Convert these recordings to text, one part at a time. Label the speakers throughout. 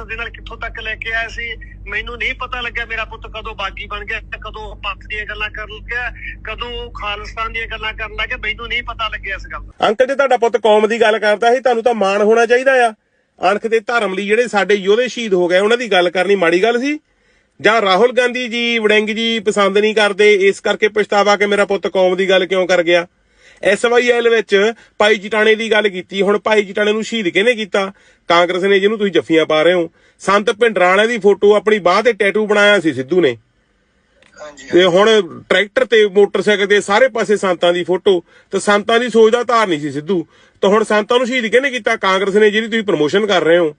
Speaker 1: Officer ਦੇ ਨਾਲ ਕਿੱਥੋਂ ਤੱਕ ਲੈ ਕੇ ਆਇਆ ਸੀ? ਮੈਨੂੰ ਨਹੀਂ ਪਤਾ ਲੱਗਿਆ ਮੇਰਾ ਪੁੱਤ ਕਦੋਂ ਬਾਗੀ ਬਣ ਗਿਆ, ਕਦੋਂ ਪੰਥ ਦੀਆਂ ਗੱਲਾਂ ਕਰਨ ਲੱਗਿਆ, ਕਦੋਂ ਖਾਲਿਸਤਾਨ ਦੀਆਂ ਗੱਲਾਂ ਕਰਨ ਲੱਗਿਆ, ਮੈਨੂੰ ਨਹੀਂ ਪਤਾ ਲੱਗਿਆ ਇਸ ਗੱਲ ਦਾ।
Speaker 2: ਅੰਕਲ ਜੇ, ਤੁਹਾਡਾ ਪੁੱਤ ਕੌਮ ਦੀ ਗੱਲ ਕਰਦਾ ਸੀ, ਤੁਹਾਨੂੰ ਤਾਂ ਮਾਣ ਹੋਣਾ ਚਾਹੀਦਾ ਆ। ਅਣਖ ਦੇ ਧਰਮ ਲਈ ਜਿਹੜੇ ਸਾਡੇ ਯੋਧੇ ਸ਼ਹੀਦ ਹੋ ਗਏ, ਉਹਨਾਂ ਦੀ ਗੱਲ ਕਰਨੀ ਮਾੜੀ ਗੱਲ ਸੀ। ਜਾਂ ਰਾਹੁਲ ਗਾਂਧੀ ਜੀ, ਵੜਿੰਗ ਜੀ ਪਸੰਦ ਨਹੀਂ ਕਰਦੇ, ਇਸ ਕਰਕੇ ਪਛਤਾਵਾ ਕਿ ਮੇਰਾ ਪੁੱਤ ਕੌਮ ਦੀ ਗੱਲ ਕਿਉਂ ਕਰ ਗਿਆ? ਐਸਵਾਈਐਲ ਵਿੱਚ ਭਾਈ ਜਟਾਣੇ ਦੀ ਗੱਲ ਕੀਤੀ ਹੁਣ ਭਾਈ ਜਟਾਣੇ ਨੂੰ ਸ਼ਹੀਦ ਕਿਹਨੇ ਕੀਤਾ? ਕਾਂਗਰਸ ਨੇ ਜਿਹਨੂੰ ਤੁਸੀਂ ਜੱਫੀਆਂ ਪਾ ਰਹੇ ਹੋ। ਸੰਤ ਭਿੰਡਰਾਣੇ ਦੀ ਫੋਟੋ ਆਪਣੀ ਬਾਹ ਤੇ ਟੈਟੂ ਬਣਾਇਆ ਸੀ ਸਿੱਧੂ ਨੇ।
Speaker 1: ਹਾਂਜੀ
Speaker 2: ਤੇ ਹੁਣ ਟਰੈਕਟਰ ਤੇ ਮੋਟਰਸਾਈਕਲ ਦੇ ਸਾਰੇ ਪਾਸੇ ਸੰਤਾਂ ਦੀ ਫੋਟੋ ਤੇ ਸੰਤਾਂ ਦੀ ਸੋਚ ਦਾ ਧਾਰ ਨਹੀਂ ਸੀ ਸਿੱਧੂ। ਤਾਂ ਹੁਣ ਸੰਤਾਂ ਨੂੰ ਸ਼ਹੀਦ ਕਿਹਨੇ ਕੀਤਾ? ਕਾਂਗਰਸ ਨੇ ਜਿਹਦੀ ਤੁਸੀਂ ਪ੍ਰਮੋਸ਼ਨ ਕਰ ਰਹੇ ਹੋ।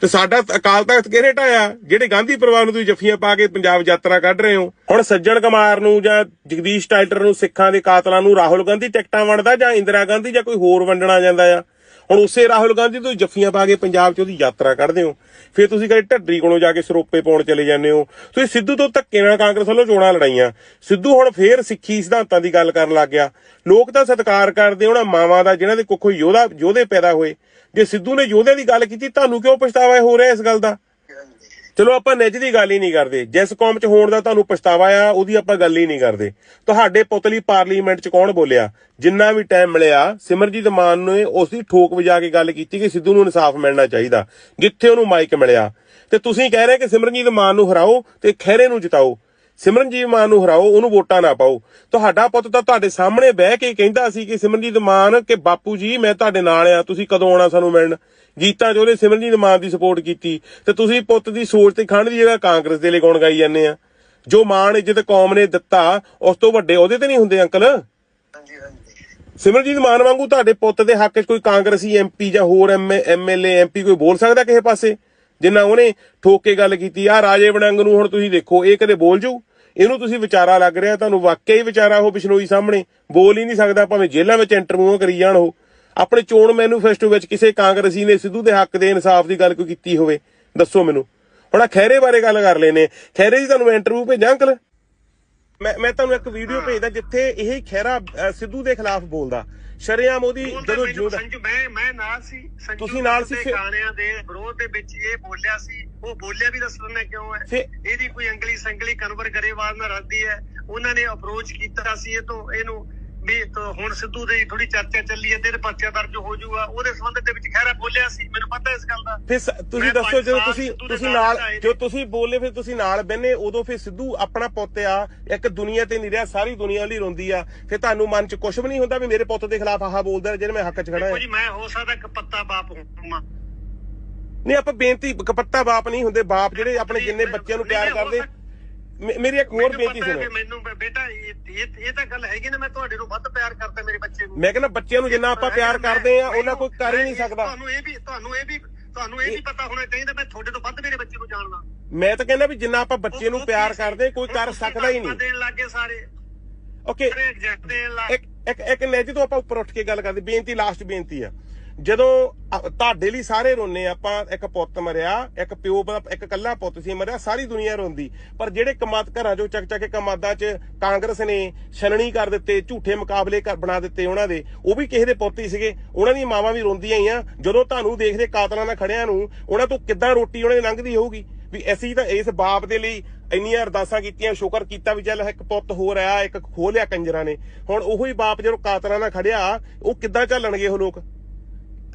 Speaker 2: ਤੇ ਸਾਡਾ ਅਕਾਲ ਤਖਤ ਕਿਹਨੇ ਢਾਇਆ? ਜਿਹੜੇ ਗਾਂਧੀ ਪਰਿਵਾਰ ਨੂੰ ਤੁਸੀਂ ਜੱਫੀਆਂ ਪਾ ਕੇ ਪੰਜਾਬ ਯਾਤਰਾ ਕੱਢ ਰਹੇ ਹੋ। ਹੁਣ ਸੱਜਣ ਕੁਮਾਰ ਨੂੰ ਜਾਂ ਜਗਦੀਸ਼ ਟਾਈਟਰ ਨੂੰ, ਸਿੱਖਾਂ ਦੇ ਕਾਤਲਾਂ ਨੂੰ ਰਾਹੁਲ ਗਾਂਧੀ ਟਿਕਟਾਂ ਵੰਡਦਾ ਜਾਂ ਇੰਦਰਾ ਗਾਂਧੀ ਜਾਂ ਕੋਈ ਹੋਰ ਵੰਡਣਾ ਜਾਂਦਾ ਆ? ਹੁਣ ਉਸੇ ਰਾਹੁਲ ਗਾਂਧੀ ਤੋਂ ਜੱਫੀਆਂ ਪਾ ਕੇ ਪੰਜਾਬ 'ਚ ਉਹਦੀ ਯਾਤਰਾ ਕੱਢਦੇ ਹੋ। ਫਿਰ ਤੁਸੀਂ ਕਦੇ ਢੱਡਰੀ ਕੋਲੋਂ ਜਾ ਕੇ ਸਰੋਪੇ ਪਾਉਣ ਚਲੇ ਜਾਂਦੇ ਹੋ। ਤੁਸੀਂ ਸਿੱਧੂ ਤੋਂ ਧੱਕੇ ਨਾਲ ਕਾਂਗਰਸ ਵੱਲੋਂ ਚੋਣਾਂ ਲੜਾਈਆਂ। ਸਿੱਧੂ ਹੁਣ ਫੇਰ ਸਿੱਖੀ ਸਿਧਾਂਤਾਂ ਦੀ ਗੱਲ ਕਰਨ ਲੱਗ ਗਿਆ। ਲੋਕ ਤਾਂ ਸਤਿਕਾਰ ਕਰਦੇ ਉਹਨਾਂ ਮਾਵਾਂ ਦਾ ਜਿਨ੍ਹਾਂ ਦੇ ਕੁੱਖੋਂ ਯੋਧਾ ਯੋਧੇ ਪੈਦਾ ਹੋਏ। ਜੇ ਸਿੱਧੂ ਨੇ ਯੋਧਿਆਂ ਦੀ ਗੱਲ ਕੀਤੀ, ਤੁਹਾਨੂੰ ਕਿਉਂ ਪਛਤਾਵਾ ਹੋ ਰਿਹਾ ਇਸ ਗੱਲ ਦਾ? ਚਲੋ ਆਪਾਂ ਨਿੱਜ ਦੀ ਗੱਲ ਹੀ ਨਹੀਂ ਕਰਦੇ। ਜਿਸ ਕੌਮ 'ਚ ਹੋਣ ਦਾ ਤੁਹਾਨੂੰ ਪਛਤਾਵਾ ਆ, ਉਹਦੀ ਆਪਾਂ ਗੱਲ ਹੀ ਨਹੀਂ ਕਰਦੇ। ਤੁਹਾਡੇ ਪੁਤਲੀ ਪਾਰਲੀਮੈਂਟ 'ਚ ਕੌਣ ਬੋਲਿਆ? ਜਿੰਨਾ ਵੀ ਟਾਈਮ ਮਿਲਿਆ, ਸਿਮਰਜੀਤ ਮਾਨ ਨੇ ਉਸ ਦੀ ਠੋਕ ਵਜਾ ਕੇ ਗੱਲ ਕੀਤੀ ਕਿ ਸਿੱਧੂ ਨੂੰ ਇਨਸਾਫ ਮਿਲਣਾ ਚਾਹੀਦਾ। ਜਿੱਥੇ ਉਹਨੂੰ ਮਾਈਕ ਮਿਲਿਆ। ਤੇ ਤੁਸੀਂ ਕਹਿ ਰਹੇ ਕਿ ਸਿਮਰਜੀਤ ਮਾਨ ਨੂੰ ਹਰਾਓ ਤੇ ਖਹਿਰੇ ਨੂੰ ਜਿਤਾਓ। ਸਿਮਰਨਜੀਤ ਮਾਨ ਨੂੰ ਹਰਾਓ ਉਹਨੂੰ ਵੋਟਾਂ ਨਾ ਪਾਓ। ਤੁਹਾਡਾ ਪੁੱਤ ਤਾਂ ਤੁਹਾਡੇ ਸਾਹਮਣੇ ਬਹਿ ਕੇ ਕਹਿੰਦਾ ਸੀ ਕਿ ਸਿਮਰਨਜੀਤ ਮਾਨ ਕਿ ਬਾਪੂ ਜੀ ਮੈਂ ਤੁਹਾਡੇ ਨਾਲ ਆ ਤੁਸੀਂ ਕਦੋਂ ਆਉਣਾ ਸਾਨੂੰ ਮਿਲਣ? ਗੀਤਾਂ 'ਚ ਉਹਨੇ ਸਿਮਰਨਜੀਤ ਮਾਨ ਦੀ ਸਪੋਰਟ ਕੀਤੀ। ਤੇ ਤੁਸੀਂ ਪੁੱਤ ਦੀ ਸੋਚ ਤੇ ਖੰਡ ਦੀ ਜਗ੍ਹਾ ਕਾਂਗਰਸ ਦੇ ਲਈ ਗੁਣ ਗਾਈ ਜਾਂਦੇ ਆ। ਜੋ ਮਾਣ ਇੱਜ਼ਤ ਕੌਮ ਨੇ ਦਿੱਤਾ ਉਸ ਤੋਂ ਵੱਡੇ ਉਹਦੇ ਤੇ ਨਹੀਂ ਹੁੰਦੇ ਅੰਕਲ?
Speaker 1: ਹਾਂਜੀ ਹਾਂਜੀ।
Speaker 2: ਸਿਮਰਜੀਤ ਮਾਨ ਵਾਂਗੂ ਤੁਹਾਡੇ ਪੁੱਤ ਦੇ ਹੱਕ 'ਚ ਕੋਈ ਕਾਂਗਰਸੀ ਐਮਪੀ ਜਾਂ ਹੋਰ ਐਮਐਲਏ ਐਮਪੀ ਕੋਈ ਬੋਲ ਸਕਦਾ ਕਿਸੇ ਪਾਸੇ? ਜਿੰਨਾ ਉਹਨੇ ਠੋਕ ਕੇ ਗੱਲ ਕੀਤੀ ਆ ਰਾਜੇ ਵੜੰਗ ਨੂੰ ਹੁਣ ਤੁਸੀਂ ਦੇਖੋ ਇਹ ਕਦੇ ਬੋਲ ਜਾਊ ਇਹਨੂੰ ਤੁਸੀਂ ਵਿਚਾਰਾ ਲੱਗ ਰਿਹਾ, ਤੁਹਾਨੂੰ ਵਾਕਿਆ ਹੀ ਵਿਚਾਰਾ ਉਹ ਬਿਸ਼ਨੋਈ ਸਾਹਮਣੇ ਬੋਲ ਹੀ ਨਹੀਂ ਸਕਦਾ, ਭਾਵੇਂ ਜੇਲ੍ਹਾਂ ਵਿੱਚ ਇੰਟਰਵਿਊ ਕਰੀ ਜਾਣ ਉਹ। ਆਪਣੇ ਚੋਣ ਮੈਨੂਫੈਸਟੋ ਵਿੱਚ ਕਿਸੇ ਕਾਂਗਰਸੀ ਨੇ ਸਿੱਧੂ ਦੇ ਹੱਕ ਦੇ ਇਨਸਾਫ ਦੀ ਗੱਲ ਕੋਈ ਕੀਤੀ ਹੋਵੇ, ਦੱਸੋ ਮੈਨੂੰ। ਹੁਣ ਆਹ ਖਹਿਰੇ ਬਾਰੇ ਗੱਲ ਕਰ ਲੈਨੇ ਖਹਿਰੇ ਜੀ ਤੁਹਾਨੂੰ ਇੰਟਰਵਿਊ ਭੇਜਾਂ, ਅੰਕਲ? ਮੈਂ ਮੈਂ ਤੁਹਾਨੂੰ ਇੱਕ ਵੀਡੀਓ ਭੇਜਦਾ ਜਿੱਥੇ ਇਹ ਖਹਿਰਾ ਅ, ਸਿੱਧੂ ਦੇ ਖਿਲਾਫ ਬੋਲਦਾ। ਸ਼ਰੇਆਮ ਉਹਦੀ ਜਦੋਂ
Speaker 1: ਸੰਜੂ ਮੈਂ ਮੈਂ ਨਾਲ ਸੀ।
Speaker 2: ਤੁਸੀਂ ਨਾਲ ਸੀ
Speaker 1: ਗਾਣਿਆਂ ਦੇ ਵਿਰੋਧ ਦੇ ਵਿੱਚ ਇਹ ਬੋਲਿਆ ਸੀ। ਉਹ ਬੋਲਿਆ ਵੀ ਦੱਸ ਦਿੰਦਾ ਕਿਉਂ ਹੈ। ਇਹਦੀ ਕੋਈ ਅੰਗਲੀ ਸੰਗਲੀ ਕਨਵਰ ਗਰੇਵਾਲ ਨਾਲ ਰੱਖਦੀ ਹੈ। ਉਹਨਾਂ ਨੇ ਅਪਰੋਚ ਕੀਤਾ ਸੀ ਇਹ ਤੋਂ ਇਹਨੂੰ ਹੁਣ ਸਿੱਧੂ ਦੀ ਥੋੜੀ ਚਰਚਾ ਚੱਲੀ ਹੈ ਤੇ ਇਹਦੇ ਪਰਚਾ ਦਰਜ ਹੋ ਜਾਊਗਾ ਉਹਦੇ ਸੰਬੰਧ ਦੇ ਵਿੱਚ ਖੈਰਾ ਬੋਲਿਆ ਸੀ ਮੈਨੂੰ ਪਤਾ ਇਸ ਗੱਲ ਦਾ।
Speaker 2: ਫਿਰ ਤੁਸੀਂ ਦੱਸੋ ਜਦੋਂ ਤੁਸੀਂ ਤੁਸੀਂ
Speaker 1: ਨਾਲ।
Speaker 2: ਜੋ ਤੁਸੀਂ ਬੋਲੇ ਫਿਰ ਤੁਸੀਂ ਨਾਲ ਬੈਨੇ ਉਦੋਂ ਫਿਰ ਸਿੱਧੂ ਆਪਣਾ ਪੁੱਤ ਆ ਇੱਕ ਦੁਨੀਆ ਤੇ ਨਹੀਂ ਰਿਹਾ ਸਾਰੀ ਦੁਨੀਆ ਲਈ ਰੋਂਦੀ ਆ। ਫਿਰ ਤੁਹਾਨੂੰ ਮਨ 'ਚ ਕੁਝ ਵੀ ਨਹੀਂ ਹੁੰਦਾ ਵੀ ਮੇਰੇ ਪੁੱਤ ਦੇ ਖਿਲਾਫ ਆਹ ਬੋਲਦਾ ਜਿਹਨੇ ਮੈਂ ਹੱਕ 'ਚ ਖੜਾ ਹਾਂ
Speaker 1: ਜੀ ਮੈਂ ਹੋ ਸਕਦਾ ਇੱਕ ਪੱਤਾ ਬਾਪ ਹੋਵਾਂ
Speaker 2: ਨਹੀਂ ਆਪਾਂ ਬੇਨਤੀ ਕਪੱਤਾ ਬਾਪ ਨਹੀਂ ਹੁੰਦੇ ਬਾਪ ਜਿਹੜੇ ਆਪਣੇ ਜਿੰਨੇ ਬੱਚਿਆਂ ਨੂੰ ਪਿਆਰ ਕਰਦੇ ਮੇ- ਮੇਰੀ ਇੱਕ ਹੋਰ
Speaker 1: ਮੈਨੂੰ
Speaker 2: ਬੇਨਤੀ
Speaker 1: ਪਤਾ ਹੈ
Speaker 2: ਸੁਣੋ।
Speaker 1: ਕਿ ਮੈਨੂੰ ਬ- ਬੇਟਾ ਇਹ ਇਹ ਇਹ ਤਾਂ ਗੱਲ ਹੈਗੀ ਨਾ ਮੈਂ ਤੁਹਾਡੇ ਨੂੰ ਵੱਧ ਪਿਆਰ ਕਰਦਾ ਮੇਰੇ ਬੱਚੇ ਨੂੰ।
Speaker 2: ਮੈਂ ਕਹਿੰਦਾ ਬੱਚਿਆਂ ਨੂੰ ਜਿੰਨਾ ਆਪਾਂ ਪਿਆਰ ਕਰਦੇ ਆ ਉਹਨਾਂ ਕੋਈ ਕਰ ਹੀ ਨਹੀਂ ਸਕਦਾ।
Speaker 1: ਤੁਹਾਨੂੰ ਇਹ ਵੀ ਤੁਹਾਨੂੰ ਇਹ ਵੀ ਤੁਹਾਨੂੰ ਇਹ ਵੀ ਪਤਾ ਹੋਣਾ ਚਾਹੀਦਾ ਮੈਂ ਤੁਹਾਡੇ ਤੋਂ ਵੱਧ ਮੇਰੇ ਬੱਚੇ ਨੂੰ ਜਾਣਦਾ।
Speaker 2: ਮੈਂ ਤਾਂ ਕਹਿੰਦਾ ਵੀ ਜਿੰਨਾ ਆਪਾਂ ਬੱਚੇ ਨੂੰ ਪਿਆਰ ਕਰਦੇ ਕੋਈ ਕਰ ਸਕਦਾ ਹੀ ਨਹੀਂ।
Speaker 1: ਦੇਣ ਲੱਗੇ ਸਾਰੇ।
Speaker 2: ਓਕੇ।
Speaker 1: ਸਾਰੇ ਐਗਜ਼ੈਕਟ ਦੇਣ ਲੱਗ
Speaker 2: ਇੱਕ ਇੱਕ ਇੱਕ ਨੇਜ ਤੋਂ ਆਪਾਂ ਉੱਪਰ ਉੱਠ ਕੇ ਗੱਲ ਕਰਦੇ ਬੇਨਤੀ ਲਾਸਟ ਬੇਨਤੀ ਆ। ਜਦੋਂ ਤੁਹਾਡੇ ਲਈ ਸਾਰੇ ਰੋਨੇ ਆਪਾਂ ਇੱਕ ਪੁੱਤ ਮਰਿਆ, ਇੱਕ ਪਿਓ ਇੱਕ ਕੱਲਾ ਪੁੱਤ ਸੀ ਮਰਿਆ, ਸਾਰੀ ਦੁਨੀਆ ਰੋਂਦੀ। ਪਰ ਜਿਹੜੇ ਕਮਾਦ ਘਰਾਂ ਚੋਂ ਚੱਕ ਚੱਕ ਕੇ ਕਮਾਦਾਂ 'ਚ ਕਾਂਗਰਸ ਨੇ ਛਲਣੀ ਕਰ ਦਿੱਤੇ, ਝੂਠੇ ਮੁਕਾਬਲੇ ਕਰ ਬਣਾ ਦਿੱਤੇ ਉਹਨਾਂ ਦੇ, ਉਹ ਵੀ ਕਿਸੇ ਦੇ ਪੁੱਤ ਹੀ ਸੀਗੇ। ਉਹਨਾਂ ਦੀਆਂ ਮਾਵਾਂ ਵੀ ਰੋਂਦੀਆਂ ਹੀ ਆ। ਜਦੋਂ ਤੁਹਾਨੂੰ ਦੇਖਦੇ ਕਾਤਲਾਂ ਨਾਲ ਖੜਿਆਂ ਨੂੰ, ਉਹਨਾਂ ਤੋਂ ਕਿੱਦਾਂ ਰੋਟੀ ਉਹਨਾਂ ਦੀ ਲੰਘਦੀ ਹੋਊਗੀ? ਵੀ ਅਸੀਂ ਤਾਂ ਇਸ ਬਾਪ ਦੇ ਲਈ ਇੰਨੀਆਂ ਅਰਦਾਸਾਂ ਕੀਤੀਆਂ, ਸ਼ੁਕਰ ਕੀਤਾ ਵੀ ਚੱਲ ਇੱਕ ਪੁੱਤ ਹੋਰ ਆ ਇੱਕ ਖੋਹ ਲਿਆ ਕੰਜਰਾਂ ਨੇ। ਹੁਣ ਉਹੋ ਬਾਪ ਜਦੋਂ ਕਾਤਲਾਂ ਨਾਲ ਖੜਿਆ, ਉਹ ਕਿੱਦਾਂ ਚੱਲਣਗੇ ਉਹ ਲੋਕ?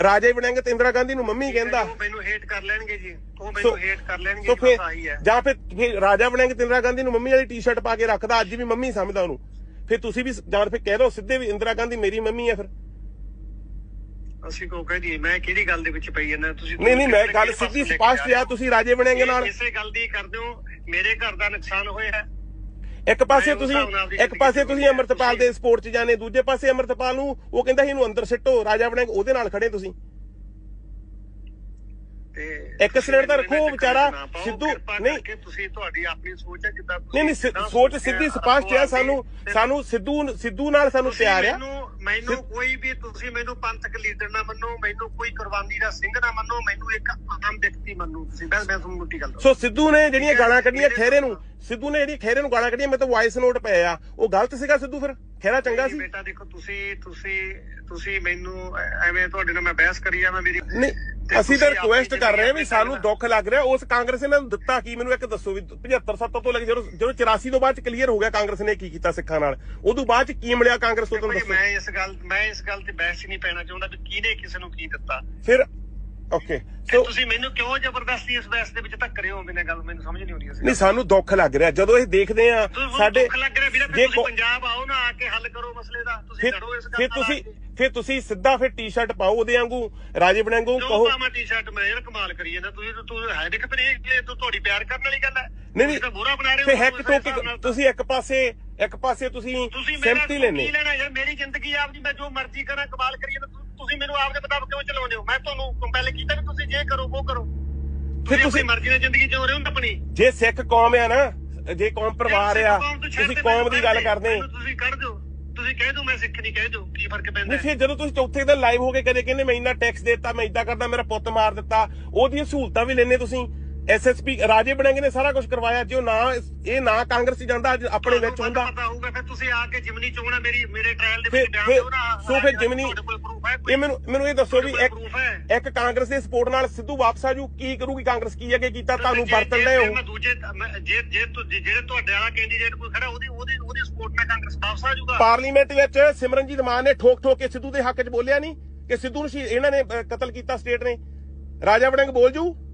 Speaker 2: ਰਾਜੇ ਬਣੇਗੇ ਤੇ ਇੰਦਰਾ ਗਾਂਧੀ ਨੂੰ ਮੰਮੀ ਕਹਿੰਦਾ।
Speaker 1: ਉਹ ਮੈਨੂੰ ਹੇਟ ਕਰ ਲੈਣਗੇ ਜੀ। ਉਹ ਮੈਨੂੰ ਹੇਟ ਕਰ ਲੈਣਗੇ
Speaker 2: ਸੋ ਫਿਰ ਜਾਂ ਫਿਰ ਫਿਰ ਰਾਜਾ ਬਣੇਗੇ ਤੇ ਇੰਦਰਾ ਗਾਂਧੀ ਨੂੰ ਮੰਮੀ ਵਾਲੀ ਟੀ-ਸ਼ਰਟ ਪਾ ਕੇ ਰੱਖਦਾ ਅੱਜ ਵੀ ਮੰਮੀ ਸਮਝਦਾ ਉਹਨੂੰ। ਫਿਰ ਤੁਸੀਂ ਵੀ ਜਾਂ ਫਿਰ ਕਹਿ ਦੋ ਸਿੱਧੇ ਵੀ ਇੰਦਰਾ ਗਾਂਧੀ ਮੇਰੀ ਮੰਮੀ ਹੈ ਫਿਰ।
Speaker 1: ਅਸੀਂ ਕੋ ਕਹਿ ਦਈਏ? ਮੈਂ ਕਿਹੜੀ ਗੱਲ ਦੇ ਵਿੱਚ ਪਈ ਜਾਂਦਾ? ਤੁਸੀਂ
Speaker 2: ਨਹੀਂ ਨਹੀਂ ਮੈਂ ਗੱਲ ਸਿੱਧੀ ਸਪਸ਼ਟ ਆ ਤੁਸੀਂ ਰਾਜੇ ਬਣੇਗੇ? ਨਾਲ
Speaker 1: ਇਸੇ ਗੱਲ ਦੀ ਕਰਦੇ ਹੋ। ਮੇਰੇ ਘਰ ਦਾ ਨੁਕਸਾਨ ਹੋਇਆ। ਹੈ
Speaker 2: ਇੱਕ ਪਾਸੇ ਤੁਸੀਂ ਇੱਕ ਪਾਸੇ ਤੁਸੀਂ ਅਮਰਤਪਾਲ ਦੇ ਸਪੋਰਟ 'ਚ ਜਾਣੇ ਦੂਜੇ ਪਾਸੇ ਅਮਰਤਪਾਲ ਨੂੰ ਉਹ ਕਹਿੰਦਾ ਸੀ ਇਹਨੂੰ ਅੰਦਰ ਸਿੱਟੋ ਰਾਜਾ ਬਣੇਗਾ ਉਹਦੇ ਨਾਲ ਖੜੇ ਤੁਸੀਂ।
Speaker 1: ਤੇ
Speaker 2: ਇੱਕ ਸਿਲੰਡਰ
Speaker 1: ਮੈਨੂੰ
Speaker 2: ਰੱਖੋ ਵਿਚਾਰਾ ਸਿੱਧੂ- ਨਹੀਂ।
Speaker 1: ਤੁਸੀਂ ਤੁਹਾਡੀ ਆਪਣੀ ਸੋਚ ਹੈ ਜਿੱਦਾਂ ਤੁਸੀਂ
Speaker 2: ਨਹੀਂ ਨਹੀਂ ਸੋਚ ਸਿੱਧੀ ਸਪਸ਼ਟ ਹੈ ਸਾਨੂੰ
Speaker 1: ਤੇ
Speaker 2: ਸਾਨੂੰ ਸਿੱਧੂ ਸਿੱਧੂ ਨਾਲ ਸਾਨੂੰ ਪਿਆਰ ਆ।
Speaker 1: ਮੈਨੂੰ ਮੈਨੂੰ ਕੋਈ ਵੀ ਤੁਸੀਂ ਮੈਨੂੰ ਪੰਥਕ ਲੀਡਰ ਨਾ ਮੰਨੋ ਮੈਨੂੰ ਕੋਈ ਕੁਰਬਾਨੀ ਦਾ ਸਿੰਘ ਨਾ ਮੰਨੋ ਮੈਨੂੰ ਇੱਕ ਆਮ ਵਿਅਕਤੀ ਮੰਨੋ ਤੁਸੀਂ। ਬਸ ਮੈਂ ਤੁਹਾਨੂੰ ਮੁੱਢੀ ਗੱਲ।
Speaker 2: ਸੋ ਸਿੱਧੂ ਨੇ ਜਿਹੜੀਆਂ ਗਾਲਾਂ ਕੱਢੀਆਂ ਖੇਰੇ ਨੂੰ ਸਿੱਧੂ ਨੇ ਜਿਹੜੀ ਖੇਰੇ ਨੂੰ ਗਾਲਾਂ ਕੱਢੀਆਂ ਮੈਂ ਤਾਂ ਵਾਇਸ ਨੋਟ ਪਏ ਆ। ਉਹ ਗਲਤ ਸੀਗਾ ਸਿੱਧੂ ਫਿਰ ਖੇਰਾ ਚੰਗਾ ਸੀ।
Speaker 1: ਬੇਟਾ ਦੇਖੋ ਤੁਸੀਂ ਤੁਸੀਂ ਤੁਸੀਂ ਮੈਨੂੰ ਐਵੇਂ ਤੁਹਾਡੇ ਨਾਲ ਮੈਂ ਬਹਿਸ ਕਰੀ ਆ ਮੈਂ ਮੇਰੀ
Speaker 2: ਨਹੀਂ ਅਸੀਂ ਤਾਂ ਰਿਕੁਐਸਟ ਕਰ ਰਹੇ ਹਾਂ ਵੀ ਸਾਨੂੰ ਦੁੱਖ ਲੱਗ ਰਿਹਾ ਉਸ ਕਾਂਗਰਸ ਨੇ ਨੂੰ ਦਿੱਤਾ ਕੀ? ਮੈਨੂੰ ਇੱਕ ਦੱਸੋ ਵੀ 75 70 ਤੋਂ ਲੈ ਕੇ ਜਦੋਂ ਜਦੋਂ 84 ਤੋਂ ਬਾਅਦ ਚ ਕਲੀਅਰ ਹੋ ਗਿਆ ਕਾਂਗਰਸ ਨੇ ਕੀ ਕੀਤਾ ਸਿੱਖਾਂ ਨਾਲ। ਉਦੋਂ ਬਾਅਦ ਚ ਕੀ ਮਿਲਿਆ ਕਾਂਗਰਸ ਤੋਂ ਤੁਹਾਨੂੰ ਦੱਸੋ?
Speaker 1: ਮੈਂ ਇਸ ਗੱਲ ਮੈਂ ਇਸ ਗੱਲ ਤੇ ਬਹਿਸ ਹੀ ਨਹੀਂ ਪੈਣਾ ਚਾਹੁੰਦਾ ਵੀ ਕਿਹਨੇ ਕਿਸੇ ਨੂੰ ਕੀ ਦਿੱਤਾ।
Speaker 2: ਫਿਰ ਓਕੇ
Speaker 1: ਤੇ
Speaker 2: ਸੋ
Speaker 1: ਤੁਸੀਂ ਮੈਨੂੰ ਕਿਉਂ ਜ਼ਬਰਦਸਤੀ ਇਸ ਬਹਿਸ ਦੇ ਵਿੱਚ ਧੱਕ ਰਹੇ ਹੋ ਮੈਨੇ ਗੱਲ? ਮੈਨੂੰ ਸਮਝ ਨਹੀਂ ਆਉਂਦੀ ਇਸ ਗੱਲ
Speaker 2: ਨਹੀਂ ਸਾਨੂੰ ਦੁੱਖ ਲੱਗ ਰਿਹਾ। ਜਦੋਂ ਇਹ ਦੇਖਦੇ ਆ ਸਾਡੇ
Speaker 1: ਦੁੱਖ ਲੱਗ ਰਿਹਾ ਵੀਰੇ
Speaker 2: ਜੇ
Speaker 1: ਫਿਰ ਤੁਸੀਂ
Speaker 2: ਕੋ-
Speaker 1: ਪੰਜਾਬ ਆਓ ਨਾ ਆ ਕੇ ਹੱਲ ਕਰੋ ਮਸਲੇ ਦਾ। ਤੁਸੀਂ
Speaker 2: ਫਿਰ
Speaker 1: ਲੜੋ ਇਸ ਗੱਲ
Speaker 2: ਫਿਰ
Speaker 1: ਨਾਲ
Speaker 2: ਤੁਸੀਂ। ਫਿਰ ਤੁਸੀਂ ਸਿੱਧਾ ਫਿਰ ਟੀ-ਸ਼ਰਟ ਪਾਓ ਉਹਦੇ ਵਾਂਗੂ ਰਾਜੇ ਬਣਾਂਗੂ
Speaker 1: ਕਿਉਂ
Speaker 2: ਕਹੋ
Speaker 1: ਪਾਵਾਂ ਟੀ-ਸ਼ਰਟ ਮੈਂ ਯਾਰ ਕਮਾਲ ਕਰੀ ਜਾਂਦਾ। ਤੁਸੀਂ ਤੂੰ ਹੈ ਦੇਖ ਤੇ ਇਹ ਤੂੰ ਤੁਹਾਡੀ ਪਿਆਰ ਕਰਨ ਵਾਲੀ ਗੱਲ ਹੈ।
Speaker 2: ਨਹੀਂ ਨਹੀਂ।
Speaker 1: ਤੁਸੀਂ ਤਾਂ ਬੁਰਾ ਬਣਾ ਰਹੇ ਹੋ
Speaker 2: ਹੈਕ ਤੋਂ
Speaker 1: ਹਿਸਾਬ ਨਾਲ
Speaker 2: ਕਿ
Speaker 1: ਤਾਂ।
Speaker 2: ਤੁਸੀਂ ਇੱਕ ਪਾਸੇ ਇੱਕ ਪਾਸੇ ਤੁਸੀਂ
Speaker 1: ਤੁਸੀਂ ਮੇਰਾ
Speaker 2: ਸਹਿਮਤੀ
Speaker 1: ਕੀ
Speaker 2: ਲੈਣੇ
Speaker 1: ਲੈਣਾ ਯਾਰ? ਮੇਰੀ ਜ਼ਿੰਦਗੀ ਆਪਦੀ ਮੈਂ ਜੋ ਮਰਜ਼ੀ ਕਰਾਂ ਕਮਾਲ ਕਰੀਏ ਤਾਂ ਤੁ- ਤੁਸੀਂ ਮੈਨੂੰ ਆਪਦੇ ਮੁਤਾਬਕ ਕਿਉਂ ਚਲਾਉਂਦੇ ਹੋ? ਮੈਂ ਤੁਹਾਨੂੰ ਕੰਪੈਲ ਕੀਤਾ ਵੀ ਤੁਸੀਂ ਜੇ ਕਰੋ ਉਹ ਕਰੋ।
Speaker 2: ਫਿਰ
Speaker 1: ਤੁਸੀਂ ਮਰਜ਼ੀ ਨਾਲ ਜ਼ਿੰਦਗੀ ਜਿਉ ਰਹੇ ਹੋ ਆਪਣੀ।
Speaker 2: ਜੇ ਸਿੱਖ ਕੌਮ ਆ ਨਾ ਜੇ ਕੌਮ ਪਰਿਵਾਰ ਆ ਤੁਸੀਂ
Speaker 1: ਕੇ
Speaker 2: ਕੌਮ ਦੀ ਗੱਲ ਕਰਦੇ
Speaker 1: ਤੁਸੀਂ ਕੱਢ ਦਿਓ। ਤੁਸੀਂ ਕਹਿ ਦਿਓ ਮੈਂ ਸਿੱਖ ਨਹੀਂ ਕਹਿ ਦਿਓ। ਕੀ ਫ਼ਰਕ ਪੈਂਦਾ
Speaker 2: ਨਹੀਂ? ਫਿਰ ਜਦੋਂ ਤੁਸੀਂ ਚੌਥੇ ਦਿਨ ਲਾਈਵ ਹੋ ਕੇ ਕਦੇ ਕਹਿੰਦੇ ਮੈਂ ਇੰਨਾ ਟੈਕਸ ਦੇਤਾ ਮੈਂ ਇਦਾਂ ਕਰਦਾ ਮੇਰਾ ਪੁੱਤ ਮਾਰ ਦਿੱਤਾ ਉਹਦੀਆਂ ਸਹੂਲਤਾਂ ਵੀ ਲੈਣੇ ਤੁਸੀਂ। ਐਸਐਸਪੀ ਰਾਜੇ ਬਣਾਂਗੇ ਨੇ ਸਾਰਾ ਕੁਝ ਕਰਵਾਇਆ ਜੇ ਉਹ ਨਾ ਇਹ ਨਾ ਕਾਂਗਰਸ ਜਾਂਦਾ ਅੱਜ ਆਪਣੇ ਵਿੱਚ ਹੁੰਦਾ।
Speaker 1: ਪਤਾ ਹੋਊਗਾ ਫਿਰ ਤੁਸੀਂ ਆ ਕੇ ਜਿਮਨੀ ਚੋਣਾ ਮੇਰੀ ਮੇਰੇ ਟ੍ਰਾਇਲ ਦੇ
Speaker 2: ਫਿਰ
Speaker 1: ਵਿੱਚ ਬਿਆਨ
Speaker 2: ਫਿਰ
Speaker 1: ਦਿਓ ਨਾ
Speaker 2: ਸੋ ਫਿਰ ਜਿਮਨੀ
Speaker 1: ਤੁਹਾਡੇ ਕੋਲ proof ਹੈ ਕੋਈ?
Speaker 2: ਇਹ ਮੈਨੂੰ ਮੈਨੂੰ ਇਹ ਦੱਸੋ ਵੀ ਇੱਕ
Speaker 1: proof ਹੈ।
Speaker 2: ਇੱਕ ਕਾਂਗਰਸ ਦੇ ਸਪੋਰਟ ਨਾਲ ਸਿੱਧੂ ਵਾਪਸ ਆਜੂ ਕੀ ਕਰੂਗੀ ਕਾਂਗਰਸ ਕੀ ਅੱਗੇ ਕੀਤਾ ਤੁਹਾਨੂੰ
Speaker 1: ਜੇ-
Speaker 2: ਵਰਤਣ
Speaker 1: ਜੇ-
Speaker 2: ਲਏ
Speaker 1: ਜੇ
Speaker 2: ਹੋ।
Speaker 1: ਮੈਂ ਦੂਜੇ ਮੈਂ- ਜੇ ਜੇ ਤੁ- ਜੇ- ਜਿਹੜੇ ਤੁਹਾਡੇ ਵਾਲਾ ਕੈਂਡੀਡੇਟ ਕੋਈ ਖੜਾ ਉਹਦੀ ਉਹਦੀ ਉਹਦੀ ਸਪੋਰਟ ਨਾਲ ਕਾਂਗਰਸ ਵਾਪਸ ਆ ਜਾਊਗਾ
Speaker 2: ਪਾਰਲੀਮੈਂਟ ਵਿੱਚ ਸਿਮਰਨਜੀਤ ਮਾਨ ਨੇ ਠੋਕ ਠੋਕ ਕੇ ਸਿੱਧੂ ਦੇ ਹੱਕ 'ਚ ਬੋਲਿਆ ਨਹੀਂ ਕਿ ਸਿੱਧੂ ਨੂੰ ਇਹਨਾਂ ਨੇ ਕਤਲ ਕੀਤਾ ਸਟੇਟ ਨੇ। ਰਾਜਾ ਵੜਿੰਗ ਬੋਲ ਜੂ।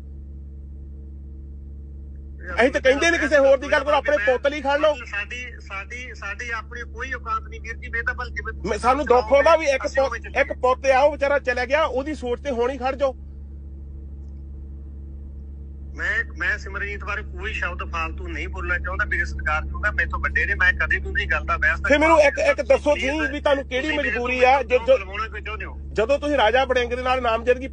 Speaker 2: ਅਸੀਂ ਤਾਂ ਕਹਿੰਦੇ ਨੀ ਕਿਸੇ ਹੋਰ ਦੀ ਗੱਲ ਕਰੋ, ਆਪਣੇ ਪੁੱਤ ਲਈ ਖੜ ਲਓ।
Speaker 1: ਸਾਡੀ ਸਾਡੀ ਸਾਡੀ ਆਪਣੀ ਕੋਈ ਔਕਾਤ ਨਹੀਂ ਵੀਰ ਜੀ
Speaker 2: ਮੈਂ- ਸਾਨੂੰ ਦੁੱਖ ਹੁੰਦਾ ਵੀ ਇੱਕ। ਇੱਕ ਪੁੱਤ ਆ ਉਹ ਵਿਚਾਰਾ ਚਲਾ ਗਿਆ ਉਹਦੀ ਸੋਚ ਤੇ ਹੋਣੀ ਖੜ ਜਾਓ
Speaker 1: ਮੈਂ ਮੈਂ ਸਿਮਰਜੀਤ ਬਾਰੇ ਕੋਈ ਸ਼ਬਦ ਫਾਲਤੂ ਨਹੀਂ ਬੋਲਣਾ ਚਾਹੁੰਦਾ ਮੇਰੇ ਸਰਕਾਰ ਚਾਹੁੰਦਾ ਮੈਥੋਂ ਵੱਡੇ ਨੇ ਮੈਂ ਕਦੇ ਵੀ ਉਹਦੀ ਗੱਲ ਦਾ ਬਹਿਸ
Speaker 2: ਫਿਰ ਮੈਨੂੰ ਇੱਕ ਇੱਕ ਦੱਸੋ ਜੀ ਵੀ ਤੁਹਾਨੂੰ ਕਿਹੜੀ ਮਜਬੂਰੀ ਆ? ਜਦੋਂ ਤੁਸੀਂ ਰਾਜਾ ਵੜਿੰਗ ਦੇ ਨਾਲ ਨਾਮਜ਼ਦਗੀ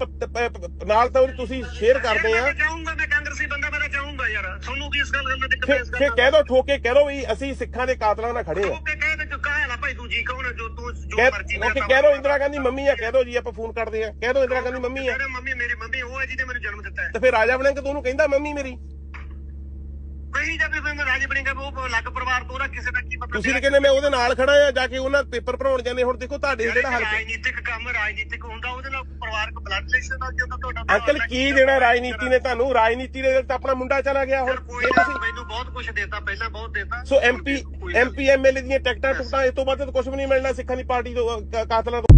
Speaker 2: ਨਾਲ ਤਾਂ ਤੁਸੀਂ ਸ਼ੇਅਰ ਕਰਦੇ ਆ।
Speaker 1: ਚਾਹੂੰਗਾ ਮੈਂ ਕਾਂਗਰਸੀ ਬੰਦਾ ਮੈਂ ਤਾਂ ਚਾਹੂੰਗਾ ਯਾਰ। ਤੁਹਾਨੂੰ ਕੀ ਇਸ ਗੱਲ ਨਾਲ ਦਿੱਕਤ ਹੈ
Speaker 2: ਫਿਰ
Speaker 1: ਇਸ ਗੱਲ
Speaker 2: ਫਿਰ
Speaker 1: ਨਾਲ?
Speaker 2: ਕਹਿ ਦੋ ਠੋਕੇ ਕਹਿ ਦੋ ਵੀ ਅਸੀਂ ਸਿੱਖਾਂ ਦੇ ਕਾਤਲਾਂ ਨਾਲ ਖੜੇ ਆ
Speaker 1: ਉਹ ਕਹਿ ਦੇ ਚੁੱਕਾ ਹੈ ਨਾ ਭਾਈ ਤੂੰ ਜੀ ਕਹੋ ਨਾ ਜੋ ਤੂੰ ਜੋ
Speaker 2: ਕਹਿ
Speaker 1: ਮਰਜ਼ੀ
Speaker 2: ਓਕੇ ਕਹਿ ਦੋ ਇੰਦਰਾ ਗਾਂਧੀ ਮੰਮੀ ਆ ਕਹਿ ਦੋ ਜੀ ਆਪਾਂ ਫੋਨ ਕਰਦੇ ਆ ਕਹਿ ਦੋ ਇੰਦਰਾ ਗਾਂਧੀ ਮੰਮੀ ਆ।
Speaker 1: ਕਹਿੰਦਾ ਮੰਮੀ ਮੇਰੀ ਮੰਮੀ ਉਹ ਹੈ ਜਿਹਨੇ ਮੈਨੂੰ ਜਨਮ ਦਿੱਤਾ ਹੈ।
Speaker 2: ਤੇ ਫਿਰ ਰਾਜਾ ਵੜਿੰਗ ਤੋਂ ਉਹਨੂੰ ਕਹਿੰਦਾ ਮੰਮੀ ਮੇਰੀ?
Speaker 1: ਕਹੀ ਜਾਵੇ ਫਿਰ ਮੈਂ ਰਾਜ ਬਣੇਗਾ ਉਹ ਅਲੱਗ ਪਰਿਵਾਰ ਤੋਂ ਉਹਦਾ ਕਿਸੇ ਦਾ ਕੀ ਪਤਾ
Speaker 2: ਤੁਸੀਂ ਤਾਂ ਕਹਿੰਦੇ ਮੈਂ ਉਹਦੇ ਨਾਲ ਖੜਾ ਆ ਜਾ ਕੇ ਉਹਨਾਂ ਪੇਪਰ ਭਰਾਉਣ ਜਾਂਦੇ ਹੁਣ ਦੇਖੋ ਤੁਹਾਡੇ ਜਿਹੜਾ ਹਲਕਾ
Speaker 1: ਰਾਜਨੀਤਿਕ ਕੰਮ ਰਾਜਨੀਤਿਕ ਹੁੰਦਾ ਉਹਦੇ ਨਾਲ ਪਰਿਵਾਰਕ ਜਾਂਦਾ ਤੁਹਾਡਾ
Speaker 2: ਅੰਕਲ ਕੀ ਦੇਣਾ ਰਾਜਨੀਤੀ ਨੇ ਤੁਹਾਨੂੰ? ਰਾਜਨੀਤੀ ਦੇ ਵਿੱਚ ਤਾਂ ਆਪਣਾ ਮੁੰਡਾ ਚਲਾ ਗਿਆ ਹੁਣ।
Speaker 1: ਮੈਨੂੰ ਬਹੁਤ ਕੁਝ ਦਿੱਤਾ ਪਹਿਲਾਂ ਬਹੁਤ ਦਿੱਤਾ।
Speaker 2: ਸੋ ਐਮਪੀ ਐਮਪੀ ਐਮਐਲਏ ਦੀਆਂ ਟਿਕਟਾਂ ਟੁਕਟਾਂ ਇਸ ਤੋਂ ਬਾਅਦ ਤਾਂ ਕੁਝ ਵੀ ਨਹੀਂ ਮਿਲਣਾ ਸਿੱਖਾਂ ਦੀ ਪਾਰਟੀ ਤੋਂ ਕਾਤਲਾਂ ਤੋਂ।